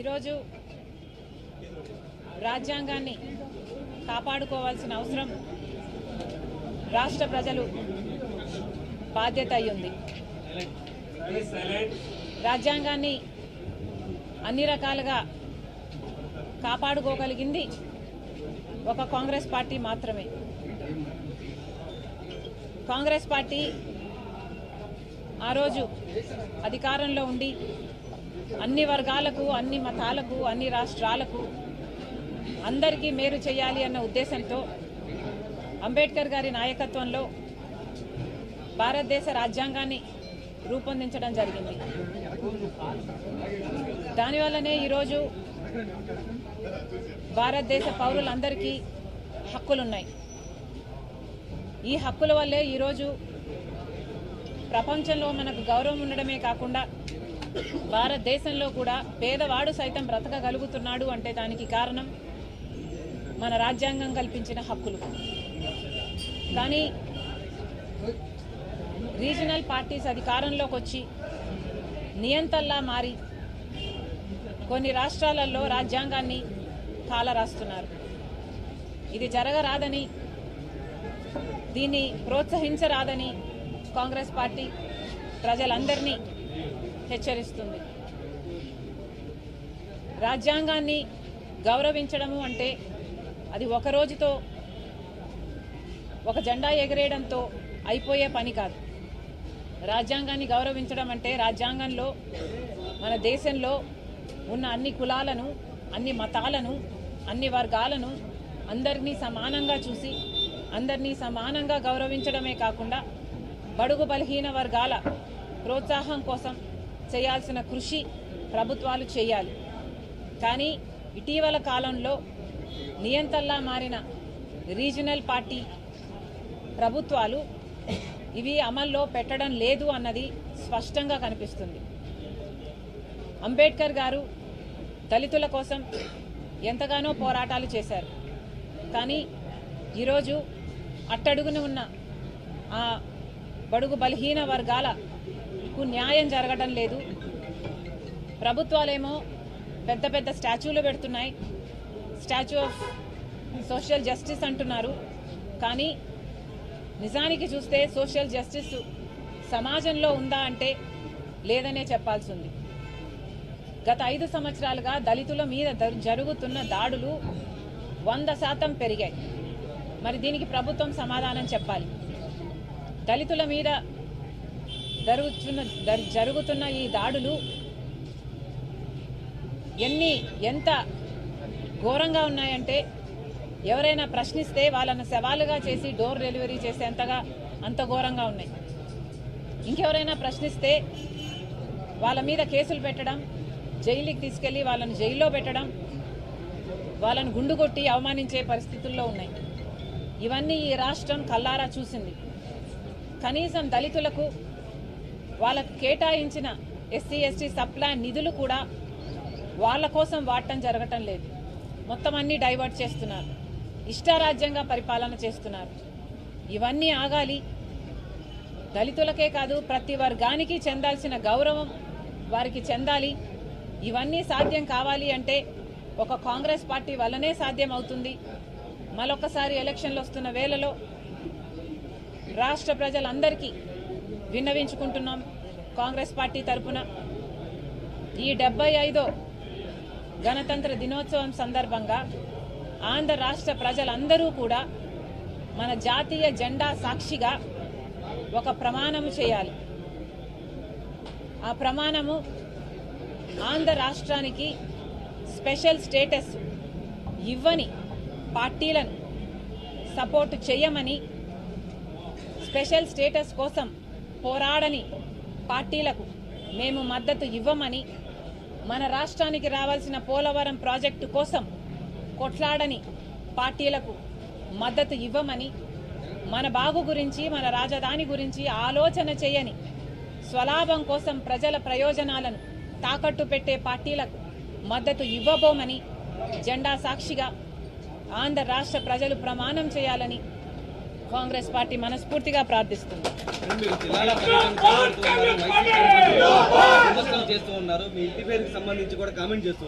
ఈరోజు రాజ్యాంగాన్ని కాపాడుకోవాల్సిన అవసరం రాష్ట్ర ప్రజలు బాధ్యత అయ్యింది రాజ్యాంగాన్ని అన్ని రకాలుగా కాపాడుకోగలిగింది ఒక కాంగ్రెస్ పార్టీ మాత్రమే. కాంగ్రెస్ పార్టీ ఆ రోజు అధికారంలో ఉండి అన్ని వర్గాలకు అన్ని మతాలకు అన్ని రాష్ట్రాలకు అందరికీ మేలు చేయాలి అన్న ఉద్దేశంతో అంబేద్కర్ గారి నాయకత్వంలో భారతదేశ రాజ్యాంగాన్ని రూపొందించడం జరిగింది. దానివల్లనే ఈరోజు భారతదేశ పౌరులందరికీ హక్కులున్నాయి. ఈ హక్కుల వల్లే ఈరోజు ప్రపంచంలో మనకు గౌరవం ఉండడమే కాకుండా భారతదేశంలో కూడా పేదవాడు సైతం బ్రతకగలుగుతున్నాడు అంటే దానికి కారణం మన రాజ్యాంగం కల్పించిన హక్కులు. కానీ రీజనల్ పార్టీస్ అధికారంలోకి వచ్చి నియంతల్లా మారి కొన్ని రాష్ట్రాలలో రాజ్యాంగాన్ని కాలరాస్తున్నారు. ఇది జరగరాదని దీన్ని ప్రోత్సహించరాదని కాంగ్రెస్ పార్టీ ప్రజలందరినీ హెచ్చరిస్తుంది. రాజ్యాంగాన్ని గౌరవించడము అంటే అది ఒక రోజుతో ఒక జెండా ఎగరేయడంతో అయిపోయే పని కాదు. రాజ్యాంగాన్ని గౌరవించడం అంటే రాజ్యాంగంలో మన దేశంలో ఉన్న అన్ని కులాలను అన్ని మతాలను అన్ని వర్గాలను అందరినీ సమానంగా చూసి అందరినీ సమానంగా గౌరవించడమే కాకుండా బడుగు బలహీన వర్గాల ప్రోత్సాహం కోసం చేయాల్సిన కృషి ప్రభుత్వాలు చేయాలి. కానీ ఇటీవల కాలంలో నియంతల్లా మారిన రీజనల్ పార్టీ ప్రభుత్వాలు ఇవి అమల్లో పెట్టడం లేదు అన్నది స్పష్టంగా కనిపిస్తుంది. అంబేద్కర్ గారు దళితుల కోసం ఎంతగానో పోరాటాలు చేశారు. కానీ ఈరోజు అట్టడుగున ఉన్న ఆ బడుగు బలహీన వర్గాల కు న్యాయం జరగడం లేదు. ప్రభుత్వాలేమో పెద్ద పెద్ద స్టాచ్యూలు పెడుతున్నాయి. స్టాచ్యూ ఆఫ్ సోషల్ జస్టిస్ అంటున్నారు. కానీ నిజానికి చూస్తే సోషల్ జస్టిస్ సమాజంలో ఉందా అంటే లేదనే చెప్పాల్సి ఉంది గత ఐదు సంవత్సరాలుగా దళితుల మీద జరుగుతున్న దాడులు వంద శాతం పెరిగాయి. మరి దీనికి ప్రభుత్వం సమాధానం చెప్పాలి. దళితుల మీద జరుగుతున్న జరుగుతున్న ఈ దాడులు ఎన్ని ఎంత ఘోరంగా ఉన్నాయంటే ఎవరైనా ప్రశ్నిస్తే వాళ్ళను సవాలుగా చేసి డోర్ డెలివరీ చేసేంతగా అంత ఘోరంగా ఉన్నాయి. ఇంకెవరైనా ప్రశ్నిస్తే వాళ్ళ మీద కేసులు పెట్టడం జైలుకి తీసుకెళ్ళి వాళ్ళని జైల్లో పెట్టడం వాళ్ళని గుండు కొట్టి అవమానించే పరిస్థితుల్లో ఉన్నాయి. ఇవన్నీ ఈ రాష్ట్రం కల్లారా చూసింది. కనీసం దళితులకు వాళ్ళకు కేటాయించిన ఎస్సీ ఎస్టీ సప్లై నిధులు కూడా వాళ్ళ కోసం వాడటం జరగటం లేదు. మొత్తం అన్ని డైవర్ట్ చేస్తున్నారు. ఇష్టారాజ్యంగా పరిపాలన చేస్తున్నారు. ఇవన్నీ ఆగాలి. దళితులకే కాదు ప్రతి వర్గానికి చెందాల్సిన గౌరవం వారికి చెందాలి. ఇవన్నీ సాధ్యం కావాలి అంటే ఒక కాంగ్రెస్ పార్టీ వల్లనే సాధ్యం అవుతుంది. మరొకసారి ఎలక్షన్లు వస్తున్న వేళలో రాష్ట్ర ప్రజలందరికీ విన్నవించుకుంటున్నాం. కాంగ్రెస్ పార్టీ తరపున ఈ డెబ్బై ఐదో గణతంత్ర దినోత్సవం సందర్భంగా ఆంధ్ర రాష్ట్ర ప్రజలందరూ కూడా మన జాతీయ జెండా సాక్షిగా ఒక ప్రమాణము చేయాలి. ఆ ప్రమాణము ఆంధ్ర రాష్ట్రానికి స్పెషల్ స్టేటస్ ఇవ్వని పార్టీలను సపోర్ట్ చేయమని స్పెషల్ స్టేటస్ కోసం పోరాడని పార్టీలకు మేము మద్దతు ఇవ్వమని మన రాష్ట్రానికి రావాల్సిన పోలవరం ప్రాజెక్టు కోసం కొట్లాడని పార్టీలకు మద్దతు ఇవ్వమని మన బాగు గురించి మన రాజధాని గురించి ఆలోచన చేయని స్వలాభం కోసం ప్రజల ప్రయోజనాలను తాకట్టు పెట్టే పార్టీలకు మద్దతు ఇవ్వబోమని జెండా సాక్షిగా ఆంధ్ర రాష్ట్ర ప్రజలు ప్రమాణం చేయాలని కాంగ్రెస్ పార్టీ మనస్ఫూర్తిగా ప్రార్థిస్తుంది. చేస్తూ ఉన్నారు చేస్తూ ఉన్నారు. మీ ఇంటి పేరుకి సంబంధించి కూడా కామెంట్ చేస్తూ